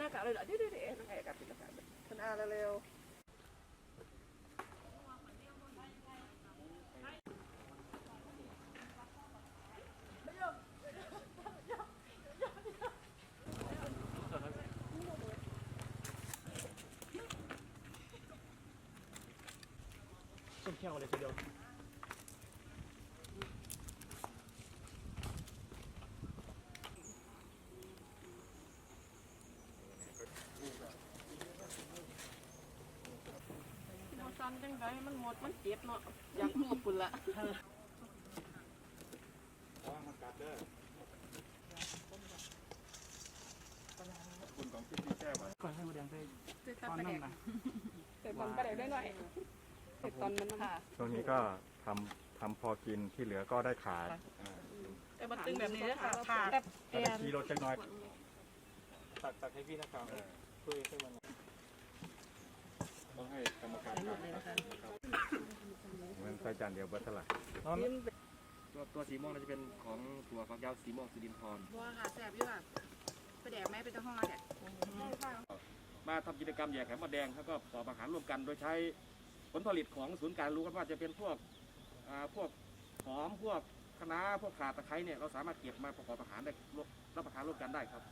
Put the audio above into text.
หน้ากากเลยเหรอ เดี๋ยวเดี๋ยวเดี๋ยวหน้ากากปิดหน้ากากคุณอาเร็วต้มเที่ยวเลยทีเดียวมันซันจังไงมันหมดมันเจ็บเนาะอยากหมดปุ่นละก่อนให้หมูแดงไปคือตอนนั้นนะแต่ตอนประเดี๋ยวได้หน่อยแต่ตอนมันค่ะช่วงนี้ก็ทำทำพอกินที่เหลือก็ได้ขายแต่มันตึงแบบนี้นะคะผ่าถ้าได้กิโลจักหน้อยตักตักให้พี่นักข่าวคุยให้มัน ต้องให้กรรมการทำเหมือนใส่ จานเดียวเบิร์ตละน้องตัวตัวสีม่วงน่าจะเป็นของถั่วฝักยาวสีม่วงสุรินทร์ว่าค่ะแสบอยู่ค่ะประเดี๋ยวแม่เป็นเจ้าห้องแล้วแหละมาทำกิจกรรมแย่แขมมดแดงแล้วก็ปอกอาหารร่วมกันโดยใช้ผลผลิตของศูนย์การรู้กันว่าจะเป็นพวกอ่าพวกหอมพวกคะน้าพวกข่าตะไคร้เนี่ยเราสามารถเก็บมาประกอบอาหารได้ร่วมรับประทานร่วมกันได้ครับ